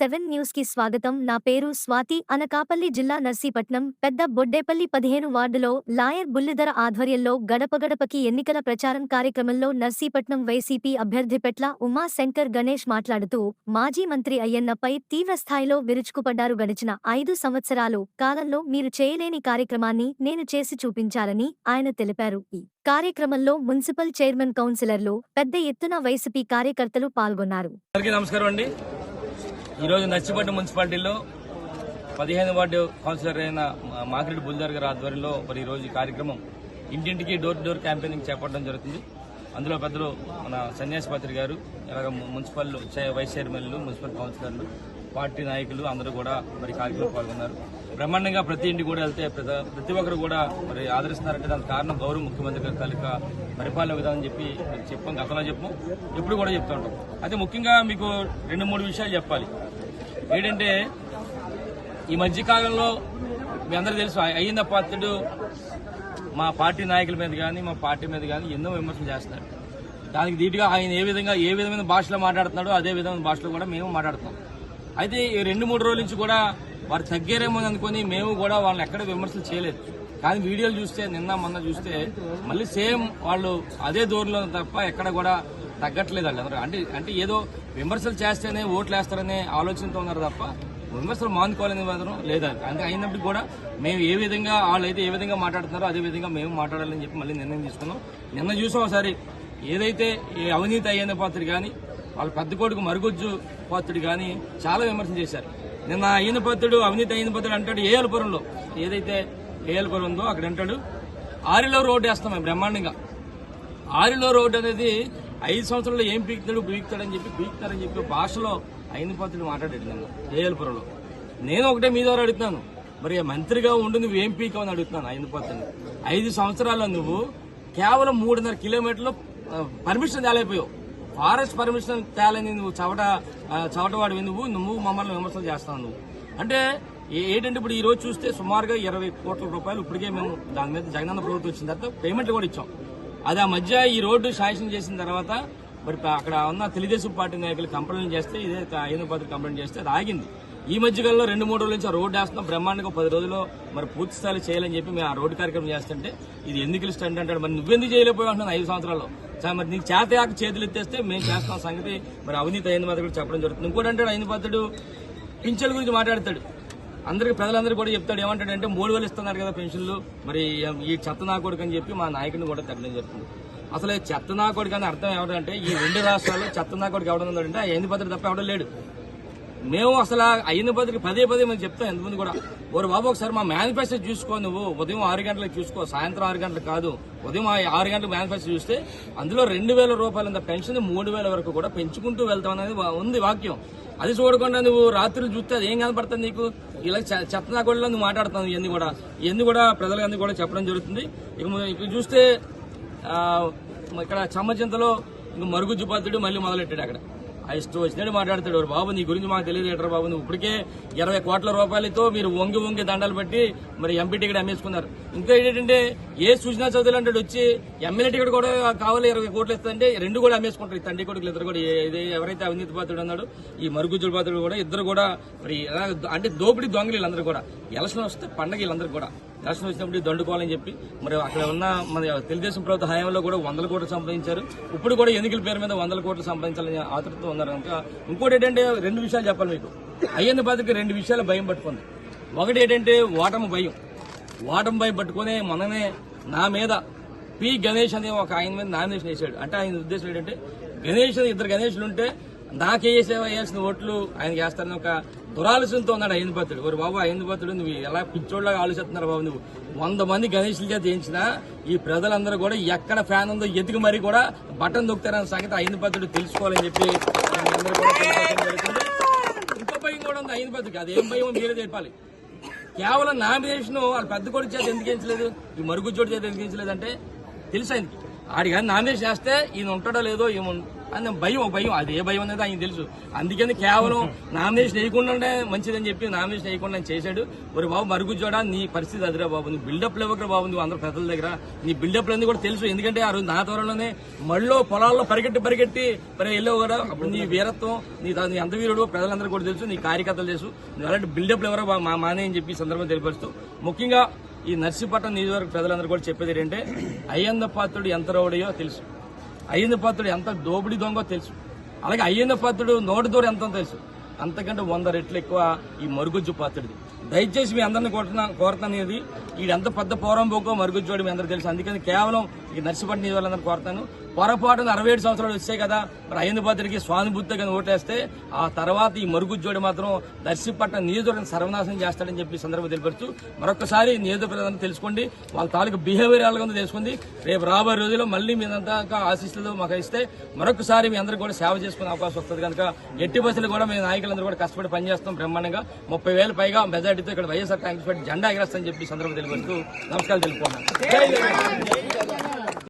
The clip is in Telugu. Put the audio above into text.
సెవెన్ న్యూస్కి స్వాగతం. నా పేరు స్వాతి. అనకాపల్లి జిల్లా నర్సీపట్నం. పెద్ద బొడ్డేపల్లి పదిహేను వార్డులో లాయర్ బుల్లిధర ఆధ్వర్యంలో గడపగడపకి ఎన్నికల ప్రచారం కార్యక్రమంలో నర్సీపట్నం వైసీపీ అభ్యర్థి పెట్ల ఉమాశంకర్ గణేష్ మాట్లాడుతూ మాజీ మంత్రి అయ్యన్నపై తీవ్రస్థాయిలో విరుచుకుపడ్డారు. గడిచిన ఐదు సంవత్సరాలు కాలంలో మీరు చేయలేని కార్యక్రమాన్ని నేను చేసి చూపించాలని ఆయన తెలిపారు. ఈ కార్యక్రమంలో మున్సిపల్ చైర్మన్ కౌన్సిలర్లు పెద్ద ఎత్తున వైసీపీ కార్యకర్తలు పాల్గొన్నారు. నమస్కారం అండి. ఈరోజు నర్సిపట్నం మున్సిపాలిటీలో పదిహేను వార్డు కౌన్సిలర్ అయిన మాకిరెడ్డి బుల్దార్ గారి ఆధ్వర్యంలో మరి ఈరోజు ఈ కార్యక్రమం ఇంటింటికి డోర్ టు డోర్ క్యాంపెయినింగ్ చేపట్టడం జరుగుతుంది. అందులో పెద్దలు మన సన్యాసపాత్రి గారు ఇలాగ మున్సిపల్ చై- వైస్ చైర్మన్లు మున్సిపల్ కౌన్సిలర్లు పార్టీ నాయకులు అందరూ కూడా మరి కార్యక్రమంలో పాల్గొన్నారు. బ్రహ్మాండంగా ప్రతి ఇంటికి కూడా వెళ్తే ప్రతి- ఒక్కరు కూడా మరి ఆదరిస్తున్నారంటే దానికి కారణం గౌరవ ముఖ్యమంత్రి గారి కలిక పరిపాలన విధానం చెప్పి మరి చెప్పాం గతంలో చెప్పాం ఇప్పుడు కూడా చెప్తూ ఉంటాం. అయితే ముఖ్యంగా మీకు రెండు మూడు విషయాలు చెప్పాలి. ఏంటంటే ఈ మధ్యకాలంలో మీ అందరూ తెలుసు అయ్యింద పాత్రుడు మా పార్టీ నాయకుల మీద కానీ మా పార్టీ మీద కానీ ఎన్నో విమర్శలు చేస్తున్నారు. దానికి ధీటుగా ఆయన ఏ విధంగా ఏ విధమైన భాషలో మాట్లాడుతున్నాడో అదే విధమైన భాషలో కూడా మేము మాట్లాడుతున్నాం. అయితే ఈ రెండు మూడు రోజుల నుంచి కూడా వారు తగ్గారేమో అనుకుని మేము కూడా వాళ్ళని ఎక్కడ విమర్శలు చేయలేదు. కానీ వీడియోలు చూస్తే నిన్న మొన్న చూస్తే మళ్ళీ సేమ్ వాళ్ళు అదే దూరంలో తప్ప ఎక్కడ కూడా తగ్గట్లేదు వాళ్ళు అందరూ అంటే అంటే ఏదో విమర్శలు చేస్తేనే ఓట్లు వేస్తారనే ఆలోచనతో ఉన్నారు తప్ప విమర్శలు మానుకోవాలని మాత్రం లేదా అంటే అయినప్పటికీ కూడా మేము ఏ విధంగా వాళ్ళు అయితే ఏ విధంగా మాట్లాడుతున్నారో అదే విధంగా మేము మాట్లాడాలని చెప్పి మళ్ళీ నిర్ణయం తీసుకున్నాం. నిన్న చూసాం ఒకసారి ఏదైతే అవినీతి అయ్యేంద్ర పాత్ర కానీ వాళ్ళ పెద్ద కొడుకు మరుగుజ్జు పాత్రుడు కానీ చాలా విమర్శలు చేశారు. నిన్న అయ్యిన పాత్రుడు అవినీతి అయ్యిన పాత్రుడు అంటాడు ఏఎల్పురంలో ఏదైతే ఏఎల్పురం ఉందో అక్కడ అంటాడు ఆరిలో రోడ్డు వేస్తాం మేము బ్రహ్మాండంగా. ఆరిలో రోడ్డు అనేది ఐదు సంవత్సరాల్లో ఏం పీకుతాడు పీకుతాడని చెప్పి బీక్తాడని చెప్పి భాషలో అయిన పాత్రుడు మాట్లాడాడు నన్ను ఏఎల్పురంలో నేను ఒకటే మీ ద్వారా అడుగుతున్నాను. మరి మంత్రిగా ఉండి నువ్వు ఏం పీకావు అని అడుగుతున్నాను అయిన ఐదు సంవత్సరాల్లో నువ్వు కేవలం మూడున్నర కిలోమీటర్లు పర్మిషన్ తేలైపోయావు ఫారెస్ట్ పర్మిషన్ తేలని నువ్వు చవట ఆ, చవటవాడివి నువ్వు నువ్వు మమ్మల్ని విమర్శలు చేస్తావు నువ్వు అంటే ఏంటంటే ఇప్పుడు ఈ రోజు చూస్తే సుమారుగా ఇరవై కోట్ల రూపాయలు ఇప్పటికే మేము దాని మీద జగనన్న ప్రభుత్వం వచ్చిన తర్వాత పేమెంట్లు కూడా ఇచ్చాం. అది ఆ మధ్య ఈ రోడ్డు శాంక్షన్ చేసిన తర్వాత మరి అక్కడ ఉన్న తెలుగుదేశం పార్టీ నాయకులు కంప్లైంట్ చేస్తే ఇదే ఐదు పద్ధతి కంప్లైంట్ చేస్తే అది ఆగింది. ఈ మధ్యకాలంలో రెండు మూడు రోజుల నుంచి ఆ రోడ్డు వేస్తున్నాం. బ్రహ్మాండంగా పది రోజుల్లో మరి పూర్తి స్థాయిలో చేయాలని చెప్పి మేము ఆ రోడ్డు కార్యక్రమం చేస్తుంటే ఇది ఎందుకు ఇష్టం అంటే మరి నువ్వెందుకు చేయలేకపోయావు అంటున్నాను ఐదు సంవత్సరాల్లో. చా- మరి నీకు చేత యాక చేతులు ఎత్తేస్తే మేము చేస్తాం సంగతి. మరి అవినీతి అయిన మాత్రం కూడా చెప్పడం జరుగుతుంది. ఇంకోటి అంటాడు అయిన పద్ధతుడు పింఛన్ల గురించి మాట్లాడతాడు. అందరికి ప్రజలందరూ కూడా చెప్తాడు ఏమంటాడంటే మూడు వేలు ఇస్తున్నారు కదా పెన్షన్లు. మరి ఈ చెత్త నా కొడుకు అని చెప్పి మా నాయకుడిని కూడా తగ్గడం జరుగుతుంది. అసలు చెత్త నా కొడుకు అని అర్థం ఏమిటంటే ఈ రెండు రాష్ట్రాల్లో చెత్త నా కొడుకు ఎవడం ఉందంటే ఎన్ని భద్రత తప్ప ఎవడం లేడు. మేము అసలు అయిన భద్రకి పదే పదే మేము చెప్తాం ఎంతమంది కూడా. ఓరు బాబు ఒకసారి మా మేనిఫెస్టో చూసుకో నువ్వు. ఉదయం ఆరు గంటలకు చూసుకో సాయంత్రం ఆరు గంటలకు కాదు. ఉదయం ఆరు గంటలకు మేనిఫెస్టో చూస్తే అందులో రెండు వేల రూపాయల పెన్షన్ మూడు వేల వరకు కూడా పెంచుకుంటూ వెళ్తాం అనేది ఉంది వాక్యం. అది చూడకుండా నువ్వు రాత్రులు చూస్తే అది ఏం కనపడుతుంది నీకు? ఇలా చె- చెత్త కూడా నువ్వు మాట్లాడుతున్నావు ఇవన్నీ కూడా. ఇవన్నీ కూడా ప్రజలందరూ కూడా చెప్పడం జరుగుతుంది. ఇక ఇక చూస్తే ఇక్కడ చమ్మచింతలో ఇంక మరుగుజ్జు పాత్రుడు మళ్ళీ మొదలెట్టాడు అక్కడ. ఆ ఇష్టం వచ్చినట్టు మాట్లాడతాడు. బాబు నీ గురించి మాకు తెలియదు ఎటర్ బాబు? నువ్వు ఇప్పటికే ఇరవై కోట్ల రూపాయలతో మీరు వంగి వంగి దండాలు పెట్టి మరి ఎంపీ టికెట్ అమ్మేసుకున్నారు. ఇంకా ఏంటంటే ఏ సూచనా చదువులు అంటాడు వచ్చి ఎమ్మెల్యే టికెట్ కూడా కావాలి ఇరవై కోట్లు ఇస్తుంటే రెండు కూడా అమ్మేసుకుంటారు. ఈ తండ్రి కొడుకులు ఇద్దరు కూడా. ఏ- ఎవరైతే అవినీతి పాత్రుడు అన్నాడు ఈ మరుగుజ్జుల పాత్రుడు కూడా ఇద్దరు కూడా మరి ఎలా అంటే దోపిడీ దొంగలు వీళ్ళందరూ కూడా. ఎలక్షన్ వస్తే పండగ వీళ్ళందరూ కూడా. ఎలక్షన్ వచ్చినప్పుడు దండుకోవాలని చెప్పి. మరి అక్కడ ఉన్న మన తెలుగుదేశం ప్రభుత్వ హయాంలో కూడా వందల కోట్లు సంపాదించారు. ఇప్పుడు కూడా ఎన్నికల పేరు మీద వందల కోట్లు సంపాదించాలని ఆతృతతో ఉన్నారు కనుక ఇంకోటి ఏంటంటే రెండు విషయాలు చెప్పాలి మీకు. అయ్యన్న బాధకి రెండు విషయాలు భయం పట్టుకుంది. ఒకటి ఏంటంటే ఓటమి భయం. ఓటమి భయం పట్టుకునే మననే నా మీద పి గణేష్ అనే ఒక ఆయన మీద నామినేషన్ వేసాడు అంటే ఆయన ఉద్దేశం ఏంటంటే గణేష్ ఇద్దరు గణేష్లు ఉంటే నాకే సేవ వేయాల్సిన ఓట్లు ఆయన చేస్తారని ఒక దురాలోచనతో ఉన్నాడు అయ్యిందిపత్రుడు ఒక బాబు అయ్యిందిపత్రుడు నువ్వు ఎలా పిచ్చోళ్ళగా ఆలోచిస్తున్నారు బాబు నువ్వు? వంద మంది గణేష్ల చేత చేయించినా ఈ ప్రజలందరూ కూడా ఎక్కడ ఫ్యాన్ ఉందో ఎతికి మరీ కూడా బటన్ దొక్కుతారన్న సంగతి అయ్యిందిపత్రుడు తెలుసుకోవాలని చెప్పి అందరూ కూడా జరుగుతుంది. ఇంకో భయం కూడా ఉంది అయ్యిందిపత్రుడికి అది ఏం భయం మీరే చెప్పాలి కేవలం నామినేషన్ వాళ్ళ పెద్ద కొడుకు చేత ఎందుకు ఎంచలేదు ఈ మరుగుజ్జోడి చేత ఎందుకు ఎంచలేదు అంటే తెలుసు ఆయనకి? ఆడి కానీ నామినేషన్ చేస్తే ఈయన ఉంటాడో లేదో ఈమె అని భయం భయం. అది ఏ భయం అనేది ఆయన తెలుసు. అందుకని కేవలం నామినేషన్ వేయకుండా మంచిదని చెప్పి నామినేషన్ వేయకుండా చేశాడు. మరి బాబు మరుగుజ్జోడా నీ పరిస్థితి అదిరా బాబు. నువ్వు బిల్డప్ లేవకరా బాబు నువ్వు అందరు పెద్దల దగ్గర. నీ బిల్డప్ అనేది కూడా తెలుసు. ఎందుకంటే ఆ రోజు నా త్వరలోనే మళ్ళీ పొలాల్లో పరిగెట్టి పరిగెట్టి మరి వెళ్ళావు కూడా అప్పుడు నీ వీరత్వం నీ నీ అంత వీరుడు ప్రజలందరూ కూడా తెలుసు నీ కార్యకర్తలు తెలుసు. నువ్వు అలాంటి బిల్డప్ ఎవరో మా మానే అని చెప్పి సందర్భం తెలియపరుస్తూ ముఖ్యంగా ఈ నర్సీపట్నం నియోజకవర్గ ప్రజలందరూ కూడా చెప్పేది ఏంటంటే అయ్యంద పాత్రుడు ఎంత రౌడయో తెలుసు. అయ్యంద పాత్రుడు ఎంత దోపిడి దొంగో తెలుసు. అలాగే అయ్యంద పాత్రుడు నోటి దూరం ఎంత తెలుసు. అంతకంటే వంద రెట్లు ఎక్కువ ఈ మరుగుజ్జు పాత్రుడిది. దయచేసి మీ అందరిని కోరుతున్నా కోరుతానేది ఈ ఎంత పెద్ద పోరం పోకో మరుగుజ్జోడు మీ అందరికీ తెలుసు. అందుకని కేవలం ఈ నర్సిపట్నం నియోజకవర్గం కోరుతాను. పొరపాటున అరవై ఏడు సంవత్సరాలు వచ్చాయి కదా మరి అయ్యంద స్వానుభూతిగా కానీ ఓటేస్తే ఆ తర్వాత ఈ మరుగుజ్జోడి మాత్రం నర్సిపట్నం నియోజకవర్గం సర్వనాశనం చేస్తాడని చెప్పి సందర్భం తెలిపరుస్తూ మరొకసారి నియోజకవర్గం తెలుసుకోండి వాళ్ళ తాలూకు బిహేవియర్ ఎలా ఉందో తెలుసుకోండి రేపు రాబోయే రోజుల్లో మళ్ళీ మీదంతా అంతా మాకు ఇస్తే మరొకసారి మీ అందరూ కూడా సేవ చేసుకునే అవకాశం వస్తుంది కనుక ఎట్టి బస్సులు కూడా మీ నాయకులందరూ కూడా కష్టపడి పనిచేస్తాం బ్రహ్మాండంగా. ముప్పై వేల పైగా మెజార్టీతో ఇక్కడ వైఎస్ఆర్ కాంగ్రెస్ పార్టీ జెండా ఎగరేస్తామని చెప్పి సందర్భం తెలియపరుస్తూ నమస్కారాలు తెలుపుకున్నాను